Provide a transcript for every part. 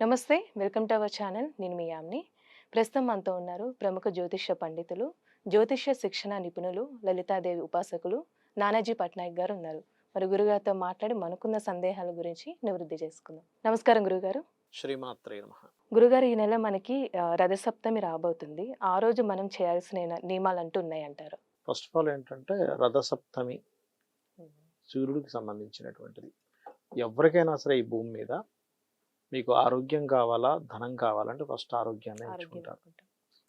నమస్తే welcome to our channel. నేను మీ యామ్ని. ప్రస్తుతం మనతో ఉన్నారు ప్రముఖ జ్యోతిష్య పండితులు జ్యోతిష్య శిక్షణ నిపుణులు లలితాదేవి ఉపాసకులు నానాజీ పట్నాయక్ గారు ఉన్నారు. మరి గురుగారితో మాట్లాడి మనకున్న సందేహాల గురించి నివృత్తి చేసుకుందాం. నమస్కారం గురుగారు. శ్రీమాత్రే నమ. గురుగారు ఈ నెల మనకి రథసప్తమి రాబోతుంది. ఆ రోజు మనం చేయాల్సిన నియమాలు అంటూ ఉన్నాయంటారు. ఫస్ట్ ఆఫ్ ఆల్ ఏంటంటే రథసప్తమి సూర్యుడికి సంబంధించినటువంటిది. ఎవరికైనా సరే ఈ భూమి మీద మీకు ఆరోగ్యం కావాలా ధనం కావాలంటే ఫస్ట్ ఆరోగ్యాన్ని ఆరోగ్యం ఎంచుకుంటారు.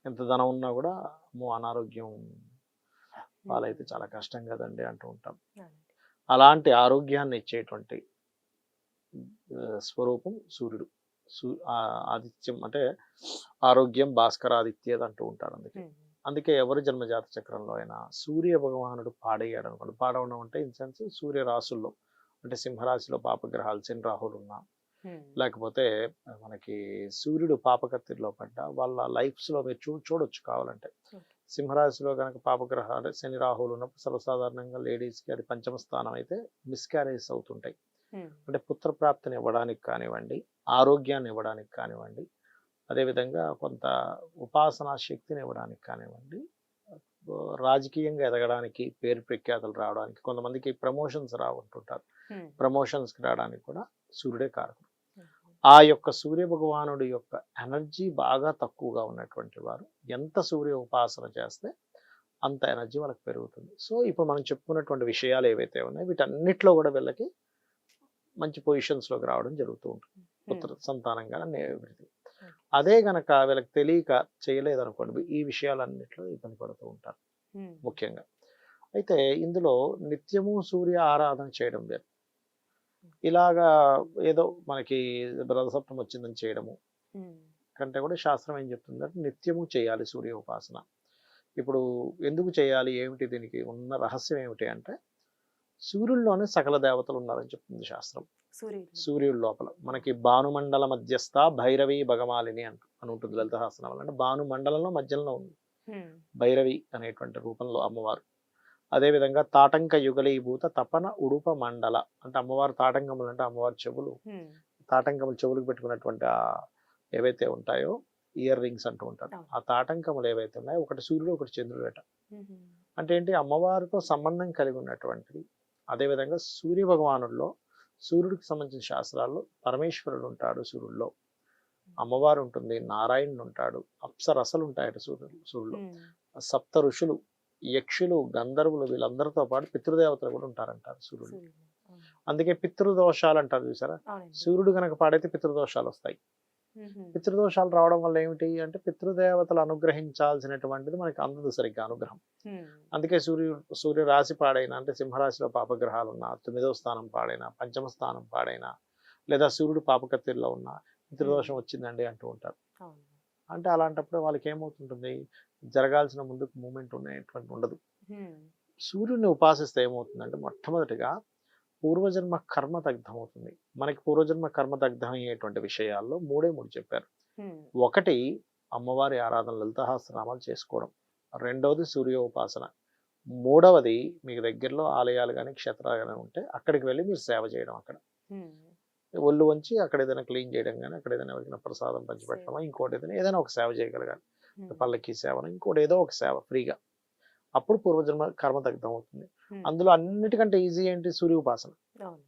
ఎంత ధనం ఉన్నా కూడా అమ్మో అనారోగ్యం వాళ్ళైతే చాలా కష్టం కదండి అంటూ ఉంటాం. అలాంటి ఆరోగ్యాన్ని ఇచ్చేటువంటి స్వరూపం సూర్యుడు సూ ఆదిత్యం అంటే ఆరోగ్యం భాస్కరాదిత్యది అంటూ ఉంటారు అందుకే. అందుకే ఎవరి జన్మజాత చక్రంలో అయినా సూర్య భగవానుడు పాడయ్యాడు అనుకోండి పాడవడం అంటే ఇన్ సెన్స్ సూర్య రాసుల్లో అంటే సింహరాశిలో పాపగ్రహాలు శని రాహులు ఉన్నా. లేకపోతే మనకి సూర్యుడు పాపకత్తిలో పడ్డ వాళ్ళ lives లో మీరు చూ చూడొచ్చు కావాలంటే. సింహరాశిలో కనుక పాపగ్రహాలు శని రాహులు ఉన్నప్పుడు సర్వసాధారణంగా లేడీస్కి అది పంచమ స్థానం అయితే మిస్క్యారేజ్ అవుతుంటాయి. అంటే పుత్రప్రాప్తిని ఇవ్వడానికి కానివ్వండి ఆరోగ్యాన్ని ఇవ్వడానికి కానివ్వండి అదేవిధంగా కొంత ఉపాసనా శక్తిని ఇవ్వడానికి కానివ్వండి రాజకీయంగా ఎదగడానికి పేరు ప్రఖ్యాతలు రావడానికి కొంతమందికి ప్రమోషన్స్ రావుంటుంటారు. ప్రమోషన్స్కి రావడానికి కూడా సూర్యుడే ఉమ్. ఆ యొక్క సూర్య భగవానుడి యొక్క ఎనర్జీ బాగా తక్కువగా ఉన్నటువంటి వారు. ఎంత సూర్య ఉపాసన చేస్తే అంత ఎనర్జీ వాళ్ళకి పెరుగుతుంది. సో ఇప్పుడు మనం చెప్పుకున్నటువంటి విషయాలు ఏవైతే ఉన్నాయో వీటన్నిటిలో కూడా వీళ్ళకి మంచి పొజిషన్స్లోకి రావడం జరుగుతూ ఉంటుంది. పుత్ర సంతానం కానీ ఎవ్రీథింగ్ అదే గనక వీళ్ళకి తెలియక చేయలేదనుకోండి ఈ విషయాలన్నిట్లో ఇబ్బంది పడుతూ ఉంటారు. ముఖ్యంగా. అయితే ఇందులో నిత్యము సూర్య ఆరాధన చేయడం వేరు. ఇలాగా ఏదో మనకి రథసప్తం వచ్చిందని చేయడము. కంటే కూడా శాస్త్రం ఏం చెప్తుందంటే నిత్యము చేయాలి సూర్య ఉపాసన ఇప్పుడు ఎందుకు చేయాలి? ఏమిటి దీనికి ఉన్న రహస్యం ఏమిటి అంటే సూర్యుల్లోనే సకల దేవతలు ఉన్నారని చెప్తుంది శాస్త్రం. సూర్యుడు సూర్యుడి లోపల. మనకి భానుమండల మధ్యస్థ భైరవి భగమాలిని అంట అని ఉంటుంది లలిత శాస్త్రం అంటే భానుమండలంలో మధ్యలో ఉంది. భైరవి అనేటువంటి రూపంలో అమ్మవారు. అదేవిధంగా తాటంక యుగలీభూత తపన ఉడుప మండల అంటే అమ్మవారు తాటంకములు అంటే అమ్మవారి చెవులు. తాటంకములు చెవులకు పెట్టుకున్నటువంటి ఆ ఏవైతే ఉంటాయో ఇయర్ రింగ్స్ అంటూ ఉంటారు. ఆ తాటంకములు ఏవైతే ఉన్నాయో ఒకటి సూర్యుడు ఒకటి చంద్రుడు అట. ఏంటి? అమ్మవారితో సంబంధం కలిగి ఉన్నటువంటిది. అదేవిధంగా సూర్య భగవానుల్లో సూర్యుడికి సంబంధించిన శాస్త్రాల్లో పరమేశ్వరుడు ఉంటాడు సూర్యుడిలో అమ్మవారు ఉంటుంది నారాయణుడు ఉంటాడు అప్సరసలు ఉంటాయట సూర్యుడు సూర్యుడు. సప్త ఋషులు యక్షులు గంధర్వులు వీళ్ళందరితో పాటు పితృదేవతలు కూడా ఉంటారంటారు సూర్యుడు. అందుకే పితృదోషాలు అంటారు చూసారా. సూర్యుడు కనుక పాడైతే పితృదోషాలు వస్తాయి. పితృదోషాలు రావడం వల్ల ఏమిటి అంటే పితృదేవతలు అనుగ్రహించాల్సినటువంటిది మనకి అందదు సరిగ్గా అనుగ్రహం. అందుకే సూర్యుడు సూర్య రాశి పాడైన అంటే సింహరాశిలో పాపగ్రహాలు ఉన్న తొమ్మిదవ స్థానం పాడైన పంచమ స్థానం పాడైన లేదా సూర్యుడు పాపకత్తిలో ఉన్న పితృదోషం వచ్చిందండి అంటూ ఉంటారు. అంటే అలాంటప్పుడు వాళ్ళకి ఏమవుతుంటుంది జరగాల్సిన ముందుకు మూమెంట్ ఉండేటువంటి ఉండదు. సూర్యుడిని ఉపాసిస్తే ఏమవుతుందంటే మొట్టమొదటిగా పూర్వజన్మ కర్మ దగ్ధం అవుతుంది మనకి పూర్వజన్మ కర్మ దగ్ధం అయ్యేటువంటి విషయాల్లో మూడే మూడు చెప్పారు. ఒకటి అమ్మవారి ఆరాధన లలితహాస్త్రనామాలు చేసుకోవడం. రెండవది సూర్య ఉపాసన మూడవది మీకు దగ్గరలో ఆలయాలు కానీ క్షేత్రాలు కానీ ఉంటే అక్కడికి వెళ్ళి మీరు సేవ చేయడం అక్కడ. ఒళ్ళు వంచి అక్కడ ఏదైనా క్లీన్ చేయడం కానీ అక్కడ ఏదైనా ఎవరికైనా ప్రసాదం పంచిపెట్టడమో ఇంకోటి ఏదైనా ఏదైనా ఒక సేవ చేయగలగాలి. పల్లకి సేవను ఇంకోటి ఏదో ఒక సేవ ఫ్రీగా. అప్పుడు పూర్వజన్మ కర్మ దగ్ధం అవుతుంది. అందులో అన్నిటికంటే ఈజీ ఏంటి? సూర్య ఉపాసన అవును.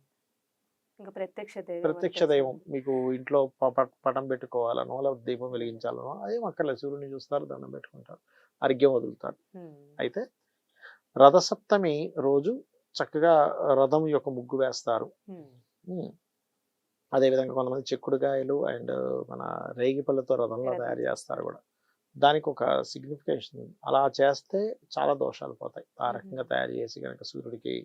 ఇంకా ప్రత్యక్ష దైవం ప్రత్యక్ష అంటే దైవం. మీకు ఇంట్లో పటం పెట్టుకోవాలనో లేదా దీపం వెలిగించాలనో అదేం అక్కర్లేదు. సూర్యుని చూస్తారు దండం పెట్టుకుంటారు అర్ఘ్యం వదులుతారు. అయితే రథసప్తమి రోజు చక్కగా రథం యొక్క ముగ్గు వేస్తారు. అదేవిధంగా కొంతమంది చెక్కుడుగాయలు అండ్ మన రేగి పళ్ళతో రథంలో రథం. తయారు చేస్తారు. కూడా. దానికి ఒక సిగ్నిఫికేషన్ అలా చేస్తే చాలా దోషాలు పోతాయి. ఆ రకంగా. తయారు చేసి కనుక సూర్యుడికి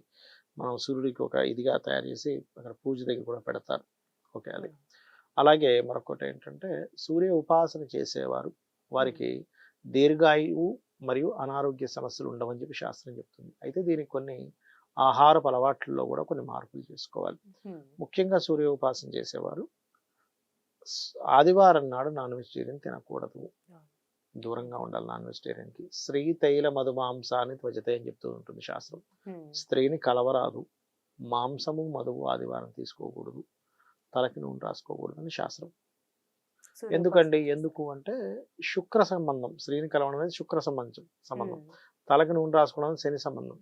మనం సూర్యుడికి ఒక ఇదిగా తయారు చేసి అక్కడ పూజ దగ్గర కూడా పెడతారు. ఓకే అది. అలాగే మరొకటి ఏంటంటే సూర్య ఉపాసన చేసేవారు. వారికి దీర్ఘాయువు మరియు అనారోగ్య సమస్యలు ఉండవని చెప్పి శాస్త్రం చెప్తుంది. అయితే దీనికి కొన్ని ఆహారపు అలవాట్లలో కూడా కొన్ని మార్పులు చేసుకోవాలి. ముఖ్యంగా సూర్య ఉపాసన చేసేవారు ఆదివారం నాడు నాన్ వెజిటేరియన్ తినకూడదు. దూరంగా ఉండాలి నాన్ వెజిటేరియన్కి. స్త్రీ తైల మధు మాంసాన్ని త్వజతే అని చెప్తూ ఉంటుంది శాస్త్రం. స్త్రీని కలవరాదు. మాంసము మధువు ఆదివారం తీసుకోకూడదు. తలకి నూనె రాసుకోకూడదు అని శాస్త్రం. ఎందుకండి? ఎందుకు అంటే శుక్ర సంబంధం. స్త్రీని కలవడం అనేది శుక్ర సంబంధం. సంబంధం. తలకు నూనె రాసుకోవడం అనేది శని సంబంధం.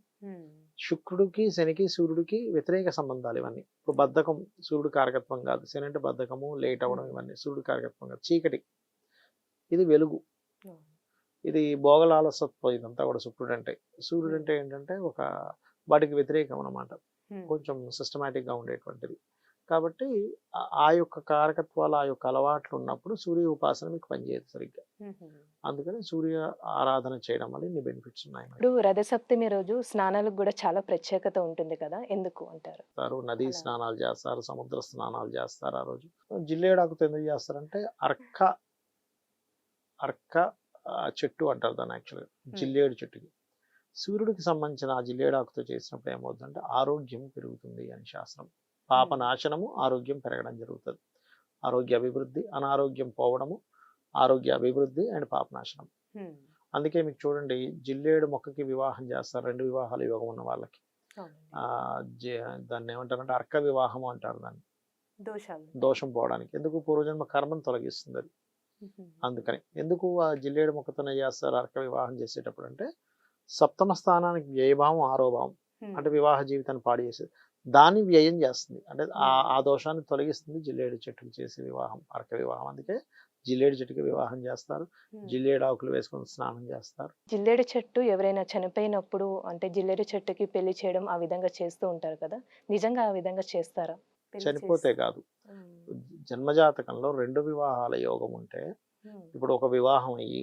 శుక్రుడికి శనికి సూర్యుడికి వ్యతిరేక సంబంధాలు ఇవన్నీ. ఇప్పుడు బద్ధకం సూర్యుడు కారకత్వం కాదు. శని అంటే బద్ధకము లేట్ అవ్వడం ఇవన్నీ సూర్యుడు కారకత్వం కాదు. చీకటి. ఇది వెలుగు. ఉమ్, ఇది భోగలాలసత్వం ఇదంతా కూడా శుక్రుడు అంటే సూర్యుడు అంటే ఏంటంటే ఒక వాటికి వ్యతిరేకం అన్నమాట. ఉమ్, కొంచెం systematic గా ఉండేటువంటిది. కాబట్టి ఆ- యొక్క కారకత్వాలు ఆ యొక్క అలవాట్లు ఉన్నప్పుడు సూర్య ఉపాసన మీకు పనిచేయదు సరిగ్గా. అందుకని సూర్య ఆరాధన చేయడం వల్ల ఇన్ని బెనిఫిట్స్ ఉన్నాయి. ఇప్పుడు రథసప్తమి రోజు స్నానాలకు కూడా చాలా ప్రత్యేకత ఉంటుంది కదా ఎందుకు అంటారు నదీ. స్నానాలు చేస్తారు సముద్ర స్నానాలు చేస్తారు ఆ రోజు జిల్లేడాకుతో ఎందుకు చేస్తారంటే అర్క అర్క చెట్టు అంటారు దాన్ని యాక్చువల్గా జిల్లేడు చెట్టుకి సూర్యుడికి సంబంధించిన ఆ జిల్లేడాకుతో చేసినప్పుడు ఏమవుతుందంటే ఆరోగ్యం పెరుగుతుంది అని శాస్త్రం పాప. నాశనము ఆరోగ్యం పెరగడం జరుగుతుంది. ఆరోగ్య అభివృద్ధి అనారోగ్యం పోవడము ఆరోగ్య అభివృద్ధి అండ్ పాప నాశనం. ఉమ్, అందుకే మీకు చూడండి జిల్లేడు మొక్కకి వివాహం చేస్తారు రెండు వివాహాలు యోగం ఉన్న వాళ్ళకి. దాన్ని ఏమంటారంటే అర్క వివాహం అంటారు దాన్ని. దోషం పోవడానికి. ఎందుకు? పూర్వజన్మ కర్మను తొలగిస్తుంది అది. అందుకని. ఎందుకు ఆ జిల్లేడు మొక్కతోనే చేస్తారు అర్క వివాహం చేసేటప్పుడు అంటే సప్తమ స్థానానికి వ్యయభావం ఆరో భావం ఉమ్, అంటే వివాహ జీవితాన్ని పాడు చేసేది. దాన్ని వ్యయం చేస్తుంది. అంటే ఆ. ఆ దోషాన్ని తొలగిస్తుంది జిల్లేడు చెట్టుకి చేసే వివాహం అర్క వివాహం. అందుకే జిల్లేడు చెట్టుకి వివాహం చేస్తారు. జిల్లేడు ఆకులు వేసుకొని స్నానం చేస్తారు. జిల్లేడు చెట్టు ఎవరైనా చనిపోయినప్పుడు అంటే జిల్లేడు చెట్టుకి పెళ్ళి చేయడం ఆ విధంగా చేస్తూ ఉంటారు కదా? నిజంగా ఆ విధంగా చేస్తారా? చనిపోతే కాదు. జన్మజాతకంలో రెండు వివాహాల యోగం ఉంటే ఇప్పుడు ఒక వివాహం అయ్యి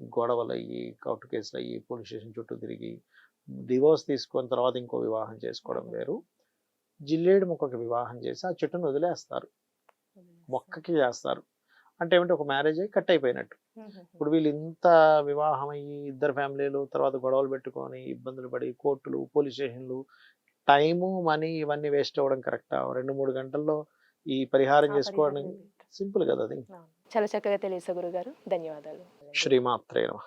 గొడవలు అయ్యి కోర్టు కేసులు అయ్యి పోలీస్ స్టేషన్ చుట్టూ తిరిగి డివోర్స్ తీసుకున్న తర్వాత ఇంకో వివాహం చేసుకోవడం. వేరు. జిల్లేడు మొక్కకి వివాహం చేసి ఆ చెట్టును వదిలేస్తారు. మొక్కకి చేస్తారు. అంటే ఏమంటే ఒక మ్యారేజ్ అయ్యి కట్ అయిపోయినట్టు. ఇప్పుడు వీళ్ళు ఇంత వివాహం అయ్యి ఇద్దరు ఫ్యామిలీలు తర్వాత గొడవలు పెట్టుకొని ఇబ్బందులు పడి కోర్టులు పోలీస్ స్టేషన్లు టైము మనీ ఇవన్నీ వేస్ట్ అవ్వడం కరెక్టా? రెండు మూడు గంటల్లో ఈ పరిహారం చేసుకోవడం? సింపుల్ కదా అది. చాలా చక్కగా తెలియసా గురుగారు. ధన్యవాదాలు. శ్రీమాత్రే నమః.